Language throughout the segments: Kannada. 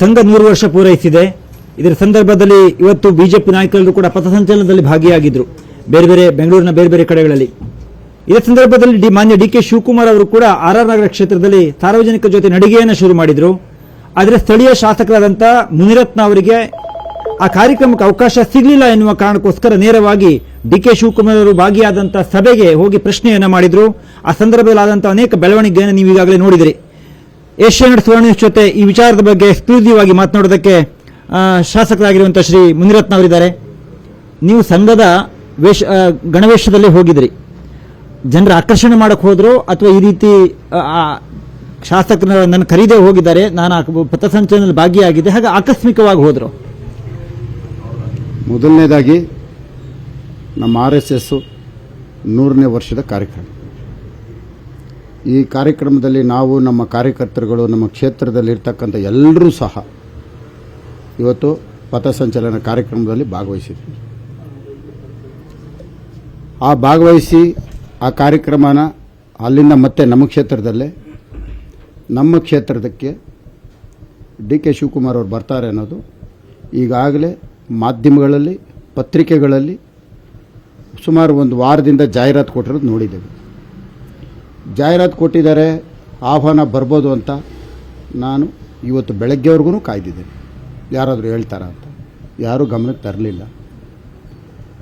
ಸಂಘ ನೂರು ವರ್ಷ ಪೂರೈಸಿದೆ. ಇದರ ಸಂದರ್ಭದಲ್ಲಿ ಇವತ್ತು ಬಿಜೆಪಿ ನಾಯಕರು ಕೂಡ ಪಥಸಂಚಲನದಲ್ಲಿ ಭಾಗಿಯಾಗಿದ್ರು. ಬೇರೆ ಬೇರೆ ಬೆಂಗಳೂರಿನ ಬೇರೆ ಬೇರೆ ಕಡೆಗಳಲ್ಲಿ. ಇದೇ ಸಂದರ್ಭದಲ್ಲಿ ಡಿ ಮಾನ್ಯ ಡಿ ಕೆ ಶಿವಕುಮಾರ್ ಅವರು ಕೂಡ ಆರ್ ಆರ್ ನಗರ ಕ್ಷೇತ್ರದಲ್ಲಿ ಸಾರ್ವಜನಿಕರ ಜೊತೆ ನಡಿಗೆಯನ್ನು ಶುರು ಮಾಡಿದ್ರು. ಆದರೆ ಸ್ಥಳೀಯ ಶಾಸಕರಾದಂಥ ಮುನಿರತ್ನ ಅವರಿಗೆ ಆ ಕಾರ್ಯಕ್ರಮಕ್ಕೆ ಅವಕಾಶ ಸಿಗಲಿಲ್ಲ ಎನ್ನುವ ಕಾರಣಕ್ಕೋಸ್ಕರ ನೇರವಾಗಿ ಡಿ ಕೆ ಶಿವಕುಮಾರ್ ಅವರು ಭಾಗಿಯಾದಂಥ ಸಭೆಗೆ ಹೋಗಿ ಪ್ರಶ್ನೆಯನ್ನು ಮಾಡಿದ್ರು. ಆ ಸಂದರ್ಭದಲ್ಲಿ ಆದಂತಹ ಅನೇಕ ಬೆಳವಣಿಗೆಯನ್ನು ನೀವು ಈಗಾಗಲೇ ನೋಡಿದಿರಿ. ಏಷ್ಯಾನೆಟ್ ಸುವರ್ಣ ಜೊತೆ ಈ ವಿಚಾರದ ಬಗ್ಗೆ ಎಕ್ಸ್ಕ್ಲೂಸಿವ್ ಆಗಿ ಮಾತನಾಡೋದಕ್ಕೆ ಆ, ಶಾಸಕರಾಗಿರುವಂತಹ ಶ್ರೀ ಮುನಿರತ್ನ ಅವರಿದ್ದಾರೆ. ನೀವು ಸಂಘದ ವೇಷ ಗಣವೇಷದಲ್ಲಿ ಹೋಗಿದ್ರಿ. ಜನರ ಆಕರ್ಷಣೆ ಮಾಡಕ್ ಹೋದ್ರು ಅಥವಾ ಈ ರೀತಿ ಶಾಸಕರ ನನ್ನ ಖರೀದೇ ಹೋಗಿದ್ದಾರೆ ನಾನು ಪಥಸಂಚಲನದಲ್ಲಿ ಭಾಗಿಯಾಗಿದ್ದೆ ಹಾಗೆ ಆಕಸ್ಮಿಕವಾಗಿ ಹೋದರು. ಮೊದಲನೇದಾಗಿ ನಮ್ಮ ಆರ್ ಎಸ್ ಎಸ್ಸು ನೂರನೇ ವರ್ಷದ ಕಾರ್ಯಕ್ರಮ. ಈ ಕಾರ್ಯಕ್ರಮದಲ್ಲಿ ನಾವು, ನಮ್ಮ ಕಾರ್ಯಕರ್ತರುಗಳು, ನಮ್ಮ ಕ್ಷೇತ್ರದಲ್ಲಿರ್ತಕ್ಕಂಥ ಎಲ್ಲರೂ ಸಹ ಇವತ್ತು ಪಥಸಂಚಲನ ಕಾರ್ಯಕ್ರಮದಲ್ಲಿ ಭಾಗವಹಿಸಿದ್ವಿ. ಆ ಭಾಗವಹಿಸಿ ಆ ಕಾರ್ಯಕ್ರಮನ ಅಲ್ಲಿಂದ ಮತ್ತೆ ನಮ್ಮ ಕ್ಷೇತ್ರದಲ್ಲೇ, ನಮ್ಮ ಕ್ಷೇತ್ರದಕ್ಕೆ ಡಿ ಕೆ ಶಿವಕುಮಾರ್ ಅವರು ಬರ್ತಾರೆ ಅನ್ನೋದು ಈಗಾಗಲೇ ಮಾಧ್ಯಮಗಳಲ್ಲಿ, ಪತ್ರಿಕೆಗಳಲ್ಲಿ ಸುಮಾರು ಒಂದು ವಾರದಿಂದ ಜಾಹೀರಾತು ಕೊಟ್ಟಿರೋದು ನೋಡಿದ್ದೇವೆ. ಜಾಹೀರಾತು ಕೊಟ್ಟಿದ್ದಾರೆ, ಆಹ್ವಾನ ಬರ್ಬೋದು ಅಂತ ನಾನು ಇವತ್ತು ಬೆಳಗ್ಗೆವರೆಗೂ ಕಾಯ್ದಿದ್ದೇನೆ. ಯಾರಾದರೂ ಹೇಳ್ತಾರ ಅಂತ. ಯಾರೂ ಗಮನಕ್ಕೆ ತರಲಿಲ್ಲ.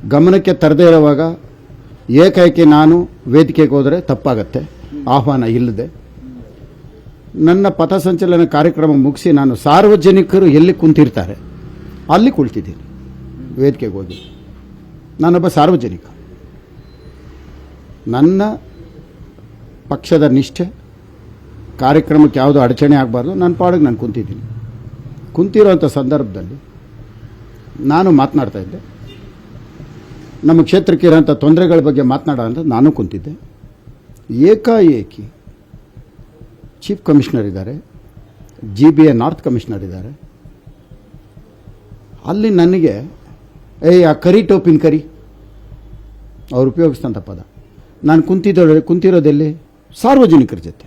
ಗಮನಕ್ಕೆ ತರದೇ ಇರುವಾಗ ಏಕಾಏಕಿ ನಾನು ವೇದಿಕೆಗೆ ಹೋದರೆ ತಪ್ಪಾಗತ್ತೆ, ಆಹ್ವಾನ ಇಲ್ಲದೆ. ನನ್ನ ಪಥಸಂಚಲನ ಕಾರ್ಯಕ್ರಮ ಮುಗಿಸಿ ನಾನು ಸಾರ್ವಜನಿಕರು ಎಲ್ಲಿ ಕುಂತಿರ್ತಾರೆ, ಅಲ್ಲಿ ಕುಳಿತಿದ್ದೀನಿ, ವೇದಿಕೆಗೆ ಹೋಗಿ. ನಾನೊಬ್ಬ ಸಾರ್ವಜನಿಕ. ನನ್ನ ಪಕ್ಷದ ನಿಷ್ಠೆ, ಕಾರ್ಯಕ್ರಮಕ್ಕೆ ಯಾವುದೋ ಅಡಚಣೆ ಆಗಬಾರ್ದು ನನ್ನ ಪಾಡಿಗೆ ನಾನು ಕುಂತಿದ್ದೀನಿ. ಕುಂತಿರೋಂಥ ಸಂದರ್ಭದಲ್ಲಿ ನಾನು ಮಾತನಾಡ್ತಾ ಇದ್ದೆ. ನಮ್ಮ ಕ್ಷೇತ್ರಕ್ಕೆ ಇರೋಂಥ ತೊಂದರೆಗಳ ಬಗ್ಗೆ ಮಾತನಾಡೋ ಅಂತ ನಾನು ಕುಂತಿದ್ದೆ. ಏಕಾಏಕಿ ಚೀಫ್ ಕಮಿಷನರ್ ಇದ್ದಾರೆ, G B A north commissioner ಇದ್ದಾರೆ. ಅಲ್ಲಿ ನನಗೆ, ಏಯ್, ಆ ಕರಿ ಟೋಪಿನ ಕರಿ, ಅವ್ರು ಉಪಯೋಗಿಸ್ತಂಥ ಪದ. ನಾನು ಕುಂತಿದ್ದ, ಕುಂತಿರೋದೆಲ್ಲಿ? ಸಾರ್ವಜನಿಕರ ಜೊತೆ.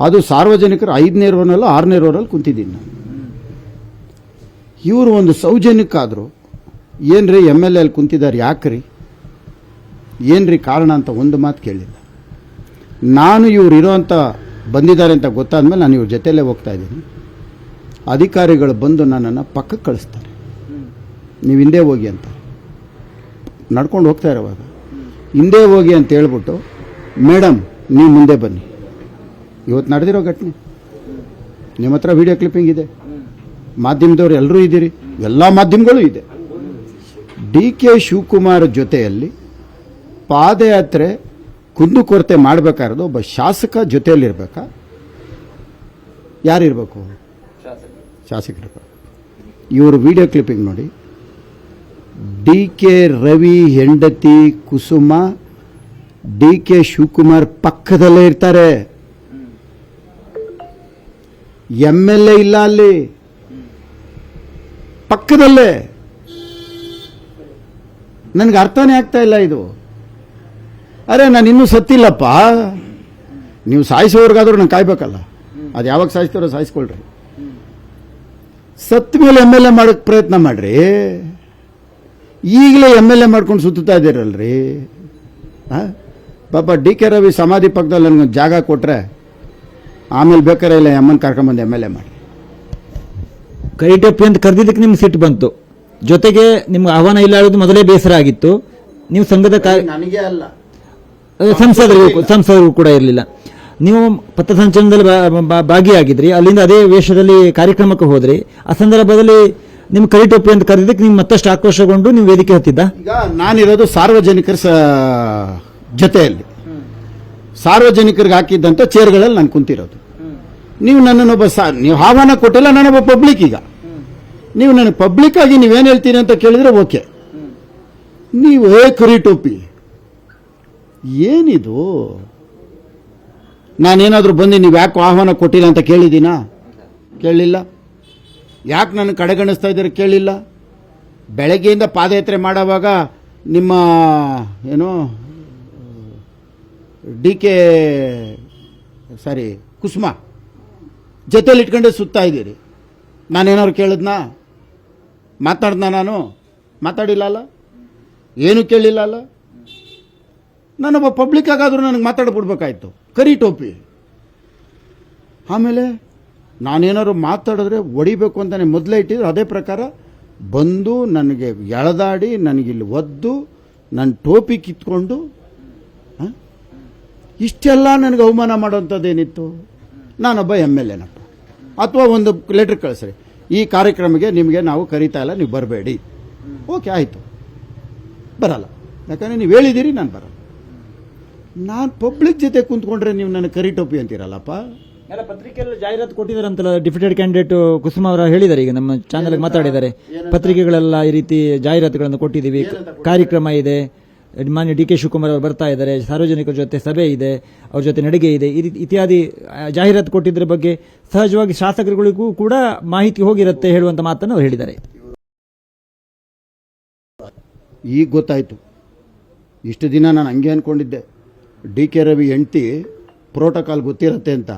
ಅದು ಸಾರ್ವಜನಿಕರು ಐದನೇ ರೋನಲ್ಲ ಆರನೇ ರೋನಲ್ಲಿ ಕುಂತಿದ್ದೀನಿ ನಾನು. ಇವರು ಒಂದು ಸೌಜನ್ಯಕ್ಕಾದರೂ ಏನು ರೀ ಎಂ ಎಲ್ ಎಲ್ಲಿ ಕುಂತಿದ್ದಾರೆ ಯಾಕ್ರಿ? ರೀ ಕಾರಣ ಅಂತ ಒಂದು ಮಾತು ಕೇಳಿಲ್ಲ. ನಾನು ಇವ್ರು ಇರೋಂಥ ಬಂದಿದ್ದಾರೆ ಅಂತ ಗೊತ್ತಾದ್ಮೇಲೆ ನಾನು ಇವ್ರ ಜೊತೆಯಲ್ಲೇ ಹೋಗ್ತಾ ಇದ್ದೀನಿ. ಅಧಿಕಾರಿಗಳು ಬಂದು ನನ್ನನ್ನು ಪಕ್ಕಕ್ಕೆ ಕಳಿಸ್ತಾರೆ. ನೀವು ಹಿಂದೆ ಹೋಗಿ ಅಂತ. ನಡ್ಕೊಂಡು ಹೋಗ್ತಾ ಇರೋವಾಗ. ಹಿಂದೆ ಹೋಗಿ ಅಂತ ಹೇಳ್ಬಿಟ್ಟು, ಮೇಡಮ್ ನೀವು ಮುಂದೆ ಬನ್ನಿ. ಇವತ್ತು ನಡೆದಿರೋ ಘಟನೆ. ನಿಮ್ಮ ಹತ್ರ ವಿಡಿಯೋ ಕ್ಲಿಪ್ಪಿಂಗ್ ಇದೆ. ಮಾಧ್ಯಮದವ್ರು ಎಲ್ಲರೂ ಇದ್ದೀರಿ. ಎಲ್ಲ ಮಾಧ್ಯಮಗಳು ಇದೆ. ಡಿ ಕೆ ಶಿವಕುಮಾರ್ ಜೊತೆಯಲ್ಲಿ ಪಾದಯಾತ್ರೆ ಕುಂದುಕೊರತೆ ಮಾಡಬೇಕಾದ್ರೆ ಒಬ್ಬ ಶಾಸಕ ಜೊತೆಯಲ್ಲಿರ್ಬೇಕಾ? ಯಾರಿರಬೇಕು? ಶಾಸಕರು. ಇವರು ವಿಡಿಯೋ ಕ್ಲಿಪ್ಪಿಂಗ್ ನೋಡಿ. ಡಿ ಕೆ ರವಿ ಹೆಂಡತಿ ಕುಸುಮ ಡಿ ಕೆ ಶಿವಕುಮಾರ್ ಪಕ್ಕದಲ್ಲೇ ಇರ್ತಾರೆ. ಎಂ ಎಲ್ ಎ ಇಲ್ಲ ಅಲ್ಲಿ. ಪಕ್ಕದಲ್ಲೇ. ನನಗೆ ಅರ್ಥನೇ ಆಗ್ತಾ ಇಲ್ಲ ಇದು. ಅರೆ, ನಾನು ಇನ್ನೂ ಸತ್ತಿಲ್ಲಪ್ಪ. ನೀವು ಸಾಯಿಸೋರ್ಗಾದ್ರೂ ನಾನು ಕಾಯ್ಬೇಕಲ್ಲ. ಅದು ಯಾವಾಗ ಸಾಯಿಸ್ತಾರೋ ಸಾಯಿಸ್ಕೊಳ್ರಿ. ಸತ್ತ ಮೇಲೆ ಎಂ ಎಲ್ ಎ ಮಾಡೋಕ್ಕೆ ಪ್ರಯತ್ನ ಮಾಡ್ರಿ. ಈಗಲೇ ಎಂ ಎಲ್ ಎ ಮಾಡ್ಕೊಂಡು ಸುತ್ತಾ ಇದ್ದೀರಲ್ರಿ. ಆ? ಪಾಪ ಡಿ ಕೆ ರವಿ ಸಮಾಧಿ ಪಕ್ಕದಲ್ಲಿ ನನಗೆ ಜಾಗ ಕೊಟ್ಟರೆ ಆಮೇಲೆ ಬೇಕಾರೆ ಇಲ್ಲ ಅಮ್ಮನ ಕರ್ಕೊಂಬಂದು ಎಂ ಎಲ್ ಎ ಮಾಡಿ. ಕೈಟಪ್ಪಿ ಅಂತ ಕರೆದಿದ್ದಕ್ಕೆ ನಿಮ್ಗೆ ಸಿಟ್ಟು ಬಂತು. ಜೊತೆಗೆ ನಿಮ್ಗೆ ಆಹ್ವಾನ ಇಲ್ಲ ಆಗೋದು ಮೊದಲೇ ಬೇಸರ ಆಗಿತ್ತು. ನೀವು ಸಂಘದ ಕಾರ್ಯ ನನಗೆ ಅಲ್ಲ. ಸಂಸದರು ಸಂಸದರು ಕೂಡ ಇರಲಿಲ್ಲ. ನೀವು ಪಥಸಂಚಲನದಲ್ಲಿ ಭಾಗಿಯಾಗಿದ್ರಿ. ಅಲ್ಲಿಂದ ಅದೇ ವೇಷದಲ್ಲಿ ಕಾರ್ಯಕ್ರಮಕ್ಕೆ ಹೋದ್ರಿ. ಆ ಸಂದರ್ಭದಲ್ಲಿ ನಿಮ್ಮ ಕರಿಟೊಪ್ಪಿ ಅಂತ ಕರೆದಿದ್ದಕ್ಕೆ ನಿಮ್ಗೆ ಮತ್ತಷ್ಟು ಆಕ್ರೋಶಗೊಂಡು ನೀವು ವೇದಿಕೆ ಹತ್ತಿದ್ದ? ಈಗ ನಾನಿರೋದು ಸಾರ್ವಜನಿಕರ ಸ ಜೊತೆಯಲ್ಲಿ. ಸಾರ್ವಜನಿಕರಿಗೆ ಹಾಕಿದ್ದಂಥ ಚೇರ್ಗಳಲ್ಲಿ ನಾನು ಕುಂತಿರೋದು. ನೀವು ನನ್ನನ್ನೊಬ್ಬ ಸಾ, ನೀವು ಆಹ್ವಾನ ಕೊಟ್ಟಿಲ್ಲ ನಾನೊಬ್ಬ ಪಬ್ಲಿಕ್ ಈಗ. ನೀವು ನನಗೆ ಪಬ್ಲಿಕ್ ಆಗಿ ನೀವೇನು ಹೇಳ್ತೀರಿ ಅಂತ ಕೇಳಿದ್ರೆ ಓಕೆ ನೀವು ಏ ಕರಿ ಟೋಪಿ. ಏನಿದು? ನಾನೇನಾದರೂ ಬಂದು ನೀವು ಯಾಕೆ ಆಹ್ವಾನ ಕೊಟ್ಟಿಲ್ಲ ಅಂತ ಕೇಳಿದ್ದೀನಾ? ಕೇಳಲಿಲ್ಲ ಯಾಕೆ ನನ್ನ ಕಡೆಗಣಿಸ್ತಾ ಇದ್ದೀರ ಕೇಳಿಲ್ಲ. ಬೆಳಗ್ಗೆಯಿಂದ ಪಾದಯಾತ್ರೆ ಮಾಡೋವಾಗ ನಿಮ್ಮ, ಏನು ಡಿ ಕೆ, ಸಾರಿ, ಕುಸುಮ. ಜೊತೇಲಿ ಇಟ್ಕೊಂಡೆ ಸುತ್ತಾ ಇದ್ದೀರಿ. ನಾನೇನಾದ್ರು ಕೇಳಿದ್ನಾ? ಮಾತಾಡ್ದ ನಾನು? ಮಾತಾಡಿಲ್ಲ ಅಲ್ಲ ಏನು ಕೇಳಿಲ್ಲ ಅಲ್ಲ ನಾನೊಬ್ಬ ಪಬ್ಲಿಕ್ ಆಗಾದರೂ ನನಗೆ ಮಾತಾಡ್ಬಿಡ್ಬೇಕಾಯ್ತು. ಕರಿ ಟೋಪಿ. ಆಮೇಲೆ ನಾನೇನಾದ್ರು ಮಾತಾಡಿದ್ರೆ ಹೊಡಿಬೇಕು ಅಂತಾನೆ ಮೊದಲೇ ಇಟ್ಟಿದ್ರು. ಅದೇ ಪ್ರಕಾರ ಬಂದು ನನಗೆ ಎಳೆದಾಡಿ, ನನಗಿಲ್ಲಿ ಒದ್ದು ನನ್ನ ಟೋಪಿ ಕಿತ್ಕೊಂಡು? ಇಷ್ಟೆಲ್ಲ ನನಗೆ ಅವಮಾನ ಮಾಡೋಂಥದ್ದೇನಿತ್ತು ನಾನೊಬ್ಬ ಎಂ ಎಲ್ ಎನಪ್ಪ. ಅಥವಾ ಒಂದು ಲೆಟ್ರ್ ಕಳಿಸ್ರಿ. ಈ ಕಾರ್ಯಕ್ರಮಕ್ಕೆ ನಿಮಗೆ ನಾವು ಕರಿತಾ ಇಲ್ಲ ನೀವು ಬರಬೇಡಿ. ಓಕೆ ಆಯಿತು. ಬರಲ್ಲ. ಯಾಕಂದರೆ ನೀವು ಹೇಳಿದ್ದೀರಿ ನಾನು ಬರಲ್ಲ. ನಾನು ಪಬ್ಲಿಕ್ ಜೊತೆ ಕುಂತ್ಕೊಂಡ್ರೆ ನೀವು ನನಗೆ ಕರಿ ಟೋಪಿ ಅಂತೀರಲ್ಲಪ್ಪ? ಎಲ್ಲ ಪತ್ರಿಕೆಯಲ್ಲಿ ಜಾಹೀರಾತು ಕೊಟ್ಟಿದ್ದಾರಂತಲ್ಲ ಡಿಪ್ಯೂಟೆಡ್ ಕ್ಯಾಂಡಿಡೇಟ್ ಕುಸುಮ ಅವರ ಹೇಳಿದ್ದಾರೆ ಈಗ ನಮ್ಮ ಚಾನೆಲ್ ಮಾತಾಡಿದ್ದಾರೆ. ಪತ್ರಿಕೆಗಳೆಲ್ಲ ಈ ರೀತಿ ಜಾಹೀರಾತುಗಳನ್ನು ಕೊಟ್ಟಿದ್ದೀವಿ. ಕಾರ್ಯಕ್ರಮ ಇದೆ. ಮಾನ್ಯ ಡಿ ಕೆ ಶಿವಕುಮಾರ್ ಅವರು ಬರ್ತಾ ಇದ್ದಾರೆ, ಸಾರ್ವಜನಿಕರ ಜೊತೆ ಸಭೆ ಇದೆ, ಅವ್ರ ಜೊತೆ ನಡಿಗೆ ಇದೆ ಇತ್ಯಾದಿ ಜಾಹೀರಾತು ಕೊಟ್ಟಿದ್ದರ ಬಗ್ಗೆ ಸಹಜವಾಗಿ ಶಾಸಕರುಗಳಿಗೂ ಕೂಡ ಮಾಹಿತಿ ಹೋಗಿರುತ್ತೆ ಹೇಳುವಂಥ ಮಾತನ್ನು ಅವರು ಹೇಳಿದ್ದಾರೆ. ಈಗ ಗೊತ್ತಾಯಿತು. ಇಷ್ಟು ದಿನ ನಾನು ಹಂಗೆ ಅಂದ್ಕೊಂಡಿದ್ದೆ ಡಿ ಕೆ ರವಿ ಹೆಂಡ್ತಿ ಪ್ರೋಟೋಕಾಲ್ ಗೊತ್ತಿರುತ್ತೆ ಅಂತ.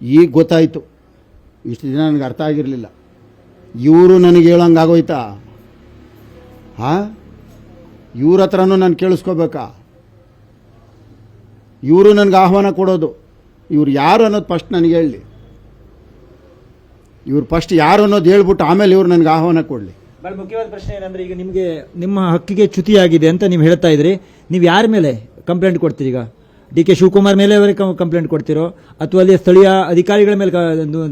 ಈಗ ಗೊತ್ತಾಯಿತು. ಇಷ್ಟು ದಿನ ನನಗೆ ಅರ್ಥ ಆಗಿರಲಿಲ್ಲ. ಇವರು ನನಗೆ ಹೇಳೋಂಗಾಗೋಯ್ತಾ? ಹಾಂ? ಇವ್ರ ಹತ್ರನೂ ನಾನು ಕೇಳಿಸ್ಕೋಬೇಕಾ? ಇವರು ನನಗೆ ಆಹ್ವಾನ ಕೊಡೋದು. ಇವ್ರು ಯಾರು ಅನ್ನೋದು ಫಸ್ಟ್ ನನಗೆ ಹೇಳಿ. ಇವ್ರು ಫಸ್ಟ್ ಯಾರು ಅನ್ನೋದು ಹೇಳ್ಬಿಟ್ಟು ಆಮೇಲೆ ಇವ್ರು ನನಗೆ ಆಹ್ವಾನ ಕೊಡಲಿ. ಬಹಳ ಮುಖ್ಯವಾದ ಪ್ರಶ್ನೆ ಏನಂದ್ರೆ ಈಗ ನಿಮಗೆ ನಿಮ್ಮ ಹಕ್ಕಿಗೆ ಚ್ಯುತಿಯಾಗಿದೆ ಅಂತ ನೀವು ಹೇಳ್ತಾ ಇದ್ರಿ. ನೀವು ಯಾರ ಮೇಲೆ ಕಂಪ್ಲೇಂಟ್ ಕೊಡ್ತೀರಿ ಈಗ? ಡಿ ಕೆ ಶಿವಕುಮಾರ್ ಮೇಲೆ ಅವರಿಗೆ ಕಂಪ್ಲೇಂಟ್ ಕೊಡ್ತಿರೋ? ಅಥವಾ ಅಲ್ಲಿ ಸ್ಥಳೀಯ ಅಧಿಕಾರಿಗಳ ಮೇಲೆ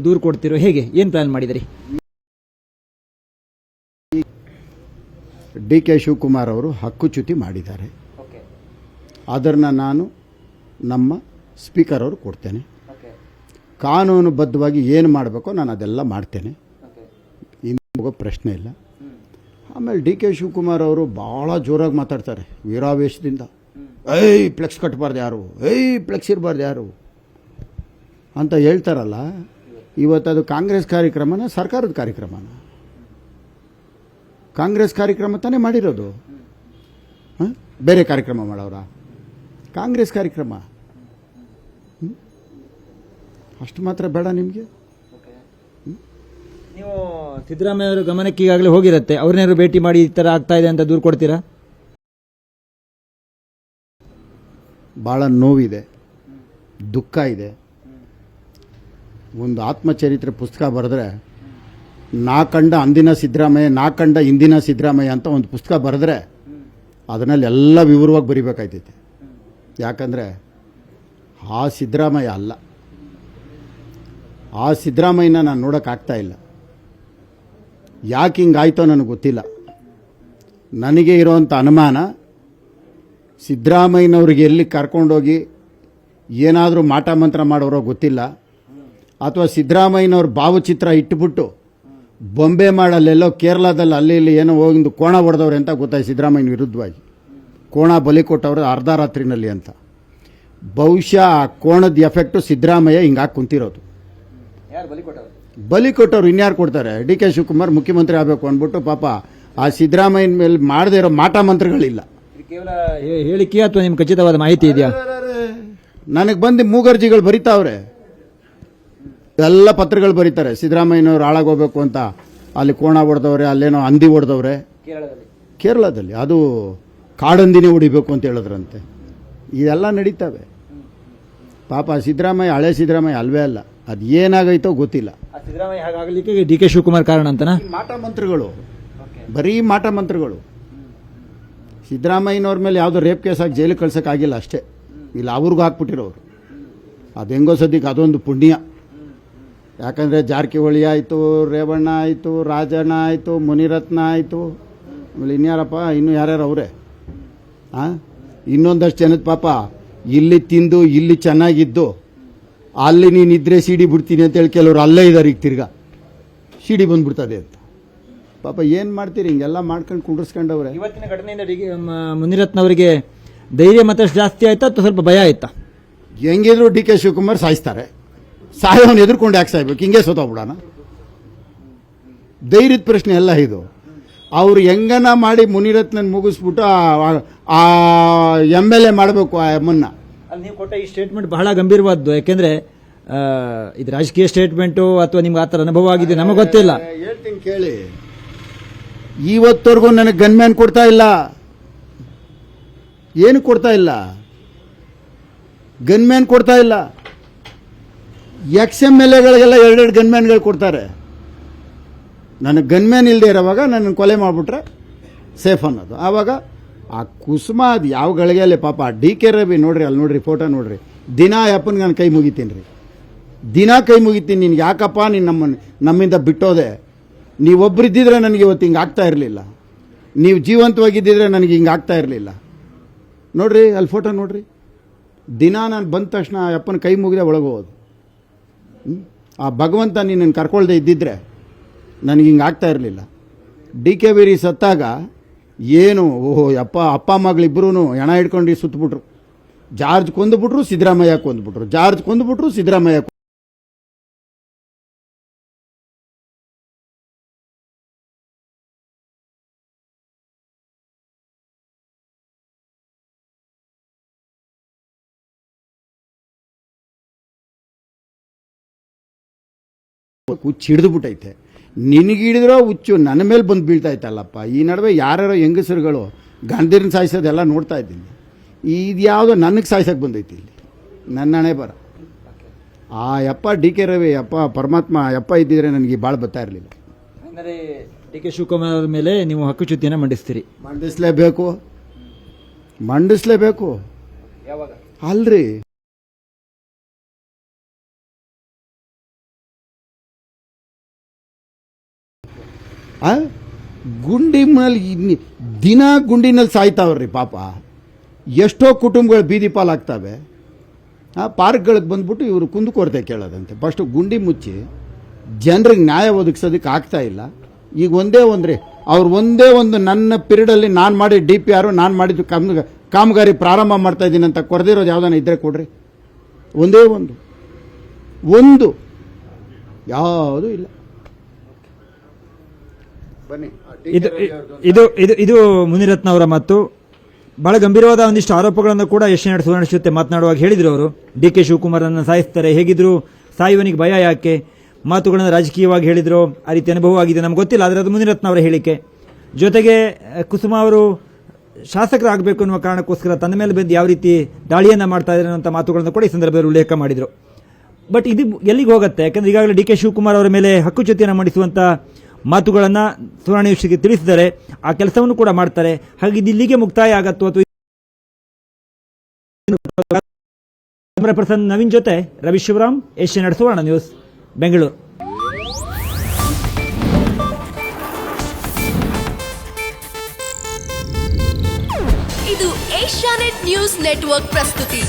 ದೂರು ಕೊಡ್ತಿರೋ? ಹೇಗೆ? ಏನು ಪ್ಲಾನ್ ಮಾಡಿದಿರಿ? ಡಿ ಕೆ ಶಿವಕುಮಾರ್ ಅವರು ಹಕ್ಕುಚ್ಯುತಿ ಮಾಡಿದ್ದಾರೆ. ಅದನ್ನು ನಾನು ನಮ್ಮ ಸ್ಪೀಕರ್ ಅವರು ಕೊಡ್ತೇನೆ. ಕಾನೂನುಬದ್ಧವಾಗಿ ಏನು ಮಾಡಬೇಕೋ ನಾನು ಅದೆಲ್ಲ ಮಾಡ್ತೇನೆ. ಇನ್ನು ಹೋಗೋ ಪ್ರಶ್ನೆ ಇಲ್ಲ. ಆಮೇಲೆ ಡಿ ಕೆ ಶಿವಕುಮಾರ್ ಅವರು ಭಾಳ ಜೋರಾಗಿ ಮಾತಾಡ್ತಾರೆ ವೀರಾವೇಶದಿಂದ. ಏಯ್ ಫ್ಲೆಕ್ಸ್ ಕಟ್ಟಬಾರ್ದು ಯಾರು? ಏಯ್ ಫ್ಲೆಕ್ಸ್ ಇರಬಾರ್ದು ಯಾರು? ಅಂತ ಹೇಳ್ತಾರಲ್ಲ ಇವತ್ತು ಅದು ಕಾಂಗ್ರೆಸ್ ಕಾರ್ಯಕ್ರಮನ ಸರ್ಕಾರದ ಕಾರ್ಯಕ್ರಮನ. ಕಾಂಗ್ರೆಸ್ ಕಾರ್ಯಕ್ರಮ ತಾನೇ ಮಾಡಿರೋದು? ಹಾಂ? ಬೇರೆ ಕಾರ್ಯಕ್ರಮ ಮಾಡೋರ? ಕಾಂಗ್ರೆಸ್ ಕಾರ್ಯಕ್ರಮ? ಅಷ್ಟು ಮಾತ್ರ ಬೇಡ ನಿಮಗೆ? ನೀವು ಸಿದ್ದರಾಮಯ್ಯ ಅವರ ಗಮನಕ್ಕೆ ಈಗಾಗಲೇ ಹೋಗಿರುತ್ತೆ. ಅವ್ರನ್ನೇನಾದ್ರು ಭೇಟಿ ಮಾಡಿ ಈ ಥರ ಆಗ್ತಾ ಇದೆ ಅಂತ ದೂರು ಕೊಡ್ತೀರಾ? ಭಾಳ ನೋವಿದೆ. ದುಃಖ ಇದೆ. ಒಂದು ಆತ್ಮಚರಿತ್ರೆ ಪುಸ್ತಕ ಬರೆದ್ರೆ ನಾ ಕಂಡ ಅಂದಿನ ಸಿದ್ದರಾಮಯ್ಯ, ನಾ ಕಂಡ ಇಂದಿನ ಸಿದ್ದರಾಮಯ್ಯ ಅಂತ ಒಂದು ಪುಸ್ತಕ ಬರೆದ್ರೆ ಅದನ್ನಲ್ಲಿ ಎಲ್ಲ ವಿವರವಾಗಿ ಬರಿಬೇಕಾಯ್ತೈತೆ. ಯಾಕಂದರೆ ಆ ಸಿದ್ದರಾಮಯ್ಯ ಅಲ್ಲ. ಆ ಸಿದ್ದರಾಮಯ್ಯನ ನಾನು ನೋಡೋಕ್ಕಾಗ್ತಾ ಇಲ್ಲ. ಯಾಕೆ ಹಿಂಗಾಯ್ತೋ ನನಗೆ ಗೊತ್ತಿಲ್ಲ. ನನಗೆ ಇರೋವಂಥ ಅನುಮಾನ ಸಿದ್ದರಾಮಯ್ಯನವ್ರಿಗೆ ಎಲ್ಲಿ ಕರ್ಕೊಂಡೋಗಿ ಏನಾದರೂ ಮಾಟ ಮಂತ್ರ ಮಾಡೋರೋ ಗೊತ್ತಿಲ್ಲ. ಅಥವಾ ಸಿದ್ದರಾಮಯ್ಯನವ್ರ ಭಾವಚಿತ್ರ ಇಟ್ಟುಬಿಟ್ಟು ಬೊಂಬೆ ಮಾಡಲ್ಲೆಲ್ಲೋ ಕೇರಳದಲ್ಲಿ ಅಲ್ಲಿ ಇಲ್ಲಿ ಏನೋ ಹೋಗಿಂದು ಕೋಣ ಹೊಡೆದವ್ರೆ ಅಂತ ಗೊತ್ತಾಯ್ತು ಸಿದ್ದರಾಮಯ್ಯನ ವಿರುದ್ಧವಾಗಿ. ಕೋಣ ಬಲಿ ಕೊಟ್ಟವ್ರೆ ಅರ್ಧ ರಾತ್ರಿನಲ್ಲಿ ಅಂತ. ಬಹುಶಃ ಆ ಕೋಣದ ಎಫೆಕ್ಟು ಸಿದ್ದರಾಮಯ್ಯ ಹಿಂಗಾಗಿ ಕುಂತಿರೋದು. ಯಾರು ಬಲಿ ಕೊಟ್ಟವರು? ಇನ್ಯಾರು ಕೊಡ್ತಾರೆ? ಡಿ ಕೆ ಶಿವಕುಮಾರ್ ಮುಖ್ಯಮಂತ್ರಿ ಆಗಬೇಕು ಅಂದ್ಬಿಟ್ಟು ಪಾಪ ಆ ಸಿದ್ದರಾಮಯ್ಯನ ಮೇಲೆ ಮಾಡದೇ ಇರೋ ಮಾಟ ಮಂತ್ರಗಳಿಲ್ಲ. ಕೇವಲ ಹೇಳಿಕೆ ಅಥವಾ ನಿಮ್ಗೆ ಖಚಿತವಾದ ಮಾಹಿತಿ ಇದೆಯಾ? ನನಗೆ ಬಂದು ಮೂಗರ್ಜಿಗಳು ಬರಿತಾವ್ರೆ. ಎಲ್ಲ ಪತ್ರಗಳು ಬರೀತಾರೆ. ಸಿದ್ದರಾಮಯ್ಯನವ್ರು ಹಾಳಾಗೋಗ್ಬೇಕು ಅಂತ. ಅಲ್ಲಿ ಕೋಣ ಹೊಡೆದವ್ರೆ ಅಲ್ಲೇನೋ ಹಂದಿ ಹೊಡೆದವ್ರೆ ಕೇರಳದಲ್ಲಿ. ಅದು ಕಾಡಂದಿನೇ ಹೊಡಿಬೇಕು ಅಂತ ಹೇಳಿದ್ರಂತೆ. ಇದೆಲ್ಲ ನಡೀತವೆ. ಪಾಪ ಸಿದ್ದರಾಮಯ್ಯ ಹಳೆ ಸಿದ್ದರಾಮಯ್ಯ ಅಲ್ವೇ ಅಲ್ಲ. ಅದು ಏನಾಗೈತೋ ಗೊತ್ತಿಲ್ಲ. ಸಿದ್ದರಾಮಯ್ಯ ಹಾಗಾಗಲಿಕ್ಕೆ ಡಿ ಕೆ ಶಿವಕುಮಾರ್ ಕಾರಣ ಅಂತನಾ? ಮಾಟ ಮಂತ್ರಿಗಳು. ಬರೀ ಮಾಟ ಮಂತ್ರಿಗಳು. ಸಿದ್ದರಾಮಯ್ಯನವ್ರ ಮೇಲೆ ಯಾವುದೋ ರೇಪ್ ಕೇಸ್ ಆಗಿ ಜೈಲಿಗೆ ಕಳ್ಸೋಕ್ಕಾಗಿಲ್ಲ ಅಷ್ಟೇ. ಇಲ್ಲ ಅವ್ರಿಗೂ ಹಾಕ್ಬಿಟ್ಟಿರೋರು. ಅದು ಹೆಂಗೋ ಸದ್ಯಕ್ಕೆ ಅದೊಂದು ಪುಣ್ಯ. ಯಾಕಂದರೆ ಜಾರಕಿಹೊಳಿ ಆಯಿತು ರೇವಣ್ಣ ಆಯಿತು ರಾಜಣ್ಣ ಆಯಿತು ಮುನಿರತ್ನ ಆಯಿತು. ಆಮೇಲೆ ಇನ್ಯಾರಪ್ಪ? ಇನ್ನೂ ಯಾರ್ಯಾರು ಅವರೇ? ಹಾಂ ಇನ್ನೊಂದಷ್ಟು ಜನದ ಪಾಪ ಇಲ್ಲಿ ತಿಂದು ಇಲ್ಲಿ ಚೆನ್ನಾಗಿದ್ದು ಅಲ್ಲಿ ನೀನು ಇದ್ರೆ ಸಿಡಿ ಬಿಡ್ತೀನಿ ಅಂತೇಳಿ ಕೆಲವರು ಅಲ್ಲೇ ಇದ್ದಾರೆ ಈಗ ತಿರ್ಗಾ. ಸಿಡಿ ಬಂದ್ಬಿಡ್ತದೆ ಅಂತ. ಪಾಪ ಏನು ಮಾಡ್ತೀರಿ? ಹಿಂಗೆಲ್ಲ ಮಾಡ್ಕೊಂಡು ಕುಂಡ್ರಿಸ್ಕೊಂಡವ್ರೆ. ಇವತ್ತಿನ ಘಟನೆಯಿಂದ ಡಿ ಮುನಿರತ್ನ ಅವರಿಗೆ ಧೈರ್ಯ ಮತ್ತಷ್ಟು ಜಾಸ್ತಿ ಆಯ್ತಾ ಅಥವಾ ಸ್ವಲ್ಪ ಭಯ ಆಯ್ತಾ? ಹೆಂಗಿದ್ರು ಡಿ ಕೆ ಶಿವಕುಮಾರ್ ಸಾಯಿಸ್ತಾರೆ. ಸಾಯೋನು ಎದುರ್ಕೊಂಡು ಯಾಕೆ ಸಾಯ್ಬೇಕು? ಹಿಂಗೆ ಸೋತೋಗ್ಬಿಡೋಣ ಧೈರ್ಯದ ಪ್ರಶ್ನೆ ಎಲ್ಲ ಇದು. ಅವರು ಹೆಂಗನ ಮಾಡಿ ಮುನಿರತ್ನನ್ ಮುಗಿಸ್ಬಿಟ್ಟು ಆ- ಎಂ ಎಲ್ ಎ ಮಾಡಬೇಕು ಆ ಮುನ್ನ ಅಲ್ಲಿ ನೀವು ಕೊಟ್ಟ ಈ ಸ್ಟೇಟ್ಮೆಂಟ್ ಬಹಳ ಗಂಭೀರವಾದ್ದು. ಯಾಕೆಂದ್ರೆ ಇದು ರಾಜಕೀಯ ಸ್ಟೇಟ್ಮೆಂಟು ಅಥವಾ ನಿಮ್ಗೆ ಆ ಥರ ಅನುಭವ ಆಗಿದೆ ನಮಗೆ ಗೊತ್ತಿಲ್ಲ. ಹೇಳ್ತೀನಿ ಕೇಳಿ. ಇವತ್ತವರೆಗೂ ನನಗೆ ಗನ್ಮ್ಯಾನ್ ಕೊಡ್ತಾ ಇಲ್ಲ. ಏನು ಕೊಡ್ತಾ ಇಲ್ಲ? ಗನ್ಮ್ಯಾನ್ ಕೊಡ್ತಾ ಇಲ್ಲ. ಎಕ್ಸ್ ಎಂ ಎಲ್ ಎಗಳಿಗೆಲ್ಲ ಎರಡೆರಡು ಗನ್ಮ್ಯಾನ್ಗಳು ಕೊಡ್ತಾರೆ. ನನಗೆ ಗನ್ಮ್ಯಾನ್ ಇಲ್ಲದೆ ಇರೋವಾಗ ನನ್ನ ಕೊಲೆ ಮಾಡಿಬಿಟ್ರೆ ಸೇಫ್ ಅನ್ನೋದು. ಆವಾಗ ಆ ಕುಸುಮ ಅದು ಯಾವ ಗಳಿಗೆಯಲ್ಲಿ ಪಾಪ ಡಿ ಕೆ ರವಿ ನೋಡ್ರಿ, ಅಲ್ಲಿ ನೋಡ್ರಿ ಫೋಟೋ ನೋಡ್ರಿ. ದಿನ ಅಪ್ಪನಿಗೆ ನಾನು ಕೈ ಮುಗಿತೀನಿ ರೀ. ದಿನ ಕೈ ಮುಗಿತೀನಿ, ನಿನ್ಗೆ ಯಾಕಪ್ಪ ನೀನು ನಮ್ಮ ನಮ್ಮಿಂದ ಬಿಟ್ಟೋದೆ? ನೀವೊಬ್ಬರಿದ್ದಿದ್ರೆ ನನಗೆ ಇವತ್ತು ಹಿಂಗೆ ಆಗ್ತಾ ಇರಲಿಲ್ಲ. ನೀವು ಜೀವಂತವಾಗಿದ್ದಿದ್ರೆ ನನಗೆ ಹಿಂಗೆ ಆಗ್ತಾ ಇರಲಿಲ್ಲ. ನೋಡ್ರಿ, ಅಲ್ಲಿ ಫೋಟೋ ನೋಡ್ರಿ. ದಿನ ನಾನು ಬಂದ ತಕ್ಷಣ ಆ ಅಪ್ಪನ ಕೈ ಮುಗಿದೆ ಒಳಗೋದು? ಆ ಭಗವಂತ ನಿನ್ನನ್ನು ಕರ್ಕೊಳ್ದೆ ಇದ್ದಿದ್ರೆ ನನಗೆ ಹಿಂಗೆ ಆಗ್ತಾ ಇರಲಿಲ್ಲ. ಡಿ ಕೆ ಸತ್ತಾಗ ಏನು, ಓಹೋ ಅಪ್ಪ ಅಪ್ಪ ಮಗಳಿಬ್ಬರೂ ಹೆಣ ಹಿಡ್ಕೊಂಡು ಸುತ್ತಬಿಟ್ರು ಜಾರ್ಜ್ ಕೊಂದುಬಿಟ್ರು, ಸಿದ್ದರಾಮಯ್ಯ ಕೊಂದುಬಿಟ್ರು. ಜಾರ್ಜ್ ಕೊಂದುಬಿಟ್ರು, ಸಿದ್ದರಾಮಯ್ಯ ಹುಚ್ಚು ಹಿಡಿದುಬಿಟ್ಟೈತೆ ನಿನಗಿಡಿದ್ರೋ ಹುಚ್ಚು ನನ್ನ ಮೇಲೆ ಬಂದು ಬೀಳ್ತಾ ಇತ್ತಲ್ಲಪ್ಪ ಈ ನಡುವೆ ಯಾರ್ಯಾರೋ ಹೆಂಗಸರುಗಳು ಗಂಧೀರನ್ನ ಸಾಯಿಸೋದೆಲ್ಲ ನೋಡ್ತಾ ಇದ್ದೀನಿ. ಇದು ಯಾವುದೋ ನನಗೆ ಸಾಯಿಸೋಕೆ ಬಂದೈತಿ ಇಲ್ಲಿ. ನನ್ನ ಹಣೆ ಬರ. ಆ ಯಪ್ಪ ಡಿ ಕೆ ರವಿ ಅಪ್ಪ ಪರಮಾತ್ಮ ಯಪ್ಪ ಇದ್ದಿದ್ರೆ ನನಗೆ ಭಾಳ ಬರ್ತಾ ಇರಲಿಲ್ಲ. ಅಂದರೆ ಡಿ ಕೆ ಶಿವಕುಮಾರ್ ಮೇಲೆ ನೀವು ಹಕ್ಕುಚ್ಯುತಿಯನ್ನು ಮಂಡಿಸ್ತೀರಿ. ಮಂಡಿಸ್ಲೇಬೇಕು. ಮಂಡಿಸ್ಲೇಬೇಕು. ಯಾವಾಗ? ಅಲ್ರಿ. ಗುಂಡಿ ಮೇಲೆ ದಿನ ಗುಂಡಿನಲ್ಲಿ ಸಾಯ್ತಾವ್ರಿ ಪಾಪ. ಎಷ್ಟೋ ಕುಟುಂಬಗಳು ಬೀದಿ ಪಾಲಾಗ್ತವೆ. ಆ, ಪಾರ್ಕ್ಗಳಿಗೆ ಬಂದ್ಬಿಟ್ಟು ಇವರು ಕುಂದುಕೊರತೆ ಕೇಳೋದಂತೆ. ಫಸ್ಟು ಗುಂಡಿ ಮುಚ್ಚಿ ಜನರಿಗೆ ನ್ಯಾಯ ಒದಗಿಸೋದಕ್ಕೆ ಆಗ್ತಾ ಇಲ್ಲ. ಈಗ ಒಂದೇ ಒಂದ್ರಿ. ಅವ್ರು ಒಂದೇ ಒಂದು ನನ್ನ ಪಿರಿಯಡಲ್ಲಿ ನಾನು ಮಾಡಿ ಡಿ ಪಿ ಆರು, ನಾನು ಮಾಡಿದ್ದು ಕಾಮ್ ಕಾಮಗಾರಿ ಪ್ರಾರಂಭ ಮಾಡ್ತಾ ಇದ್ದೀನಿ ಅಂತ ಕೊರದಿರೋದು ಯಾವ್ದಾನ ಇದ್ರೆ ಕೊಡ್ರಿ. ಒಂದೇ ಒಂದು. ಒಂದು. ಯಾವುದೂ ಇಲ್ಲ. ಬನ್ನಿ. ಇದು ಇದು ಇದು ಇದು ಮುನಿರತ್ನ ಅವರ ಮಾತು. ಬಹಳ ಗಂಭೀರವಾದ ಒಂದಿಷ್ಟು ಆರೋಪಗಳನ್ನು ಕೂಡ ಯಶ್ವನಾಥ್ ಸುವರ್ಣ ಜೊತೆ ಮಾತನಾಡುವಾಗ ಹೇಳಿದ್ರು ಅವರು. ಡಿ ಕೆ ಶಿವಕುಮಾರನ್ನು ಸಾಯಿಸ್ತಾರೆ. ಹೇಗಿದ್ರು? ಸಾಯುವನಿಗೆ ಭಯ ಯಾಕೆ? ಮಾತುಗಳನ್ನು ರಾಜಕೀಯವಾಗಿ ಹೇಳಿದ್ರು. ಆ ರೀತಿ ಅನುಭವ ಆಗಿದೆ. ನಮ್ಗೆ ಗೊತ್ತಿಲ್ಲ ಆದರೆ ಅದು ಮುನಿರತ್ನ ಅವರ ಹೇಳಿಕೆ. ಜೊತೆಗೆ ಕುಸುಮ ಅವರು ಶಾಸಕರಾಗಬೇಕು ಅನ್ನುವ ಕಾರಣಕ್ಕೋಸ್ಕರ ತನ್ನ ಮೇಲೆ ಬಂದು ಯಾವ ರೀತಿ ದಾಳಿಯನ್ನು ಮಾಡ್ತಾ ಇದ್ದಾರೆ ಅನ್ನೋ ಮಾತುಗಳನ್ನು ಕೂಡ ಈ ಸಂದರ್ಭದಲ್ಲಿ ಉಲ್ಲೇಖ ಮಾಡಿದರು. ಬಟ್ ಇದು ಎಲ್ಲಿಗೆ ಹೋಗುತ್ತೆ? ಯಾಕಂದ್ರೆ ಈಗಾಗಲೇ ಡಿ ಕೆ ಶಿವಕುಮಾರ್ ಅವರ ಮೇಲೆ ಹಕ್ಕುಚ್ಯುತಿಯನ್ನು ಮಂಡಿಸುವಂತ ಮಾತುಗಳನ್ನ ಸುವರ್ಣ ವಿಷಯಕ್ಕೆ ತಿಳಿಸಿದರೆ ಆ ಕೆಲಸವನ್ನು ಕೂಡ ಮಾಡ್ತಾರೆ. ಹಾಗೆ ಇಲ್ಲಿಗೆ ಮುಕ್ತಾಯ ಆಗತ್ತೋ. ಅಥವಾ ಕ್ಯಾಮರಾ ಪರ್ಸನ್ ನವೀನ್ ಜೊತೆ ರವಿ ಶಿವರಾಮ್ ಏಷ್ಯನ್ ಸುವರ್ಣ ನ್ಯೂಸ್, ಬೆಂಗಳೂರು. ಇದು ಏಷ್ಯಾನೆಟ್ ನ್ಯೂಸ್ ನೆಟ್ವರ್ಕ್ ಪ್ರಸ್ತುತಿ.